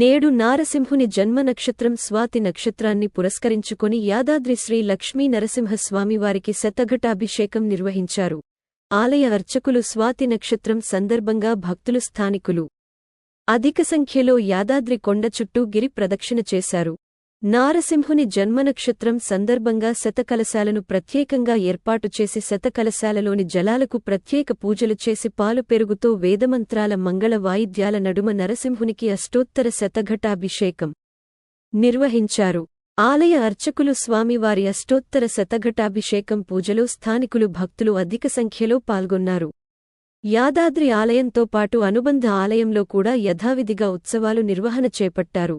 నేడు నారసింహుని జన్మ నక్షత్రం స్వాతి నక్షత్రాన్ని పురస్కరించుకుని యాదాద్రి శ్రీ లక్ష్మీ నరసింహస్వామివారికి శతఘటాభిషేకం నిర్వహించారు ఆలయ అర్చకులు స్వాతి నక్షత్రం సందర్భంగా భక్తులు స్థానికులు అధిక సంఖ్యలో యాదాద్రి కొండ చుట్టూ గిరి ప్రదక్షిణ చేశారు నారసింహుని జన్మనక్షత్రం సందర్భంగా శతకలశాలను ప్రత్యేకంగా ఏర్పాటు చేసి శతకలశాలలోని జలాలకు ప్రత్యేక పూజలు చేసి పాలు పెరుగుతో వేదమంత్రాల మంగళ వాయిద్యాల నడుమ నరసింహునికి అష్టోత్తర శతఘటాభిషేకం నిర్వహించారు ఆలయ అర్చకులు స్వామివారి అష్టోత్తర శతఘటాభిషేకం పూజలో స్థానికులు భక్తులు అధిక సంఖ్యలో పాల్గొన్నారు యాదాద్రి ఆలయంతో పాటు అనుబంధ ఆలయంలో కూడా యథావిధిగా ఉత్సవాలు నిర్వహణ చేపట్టారు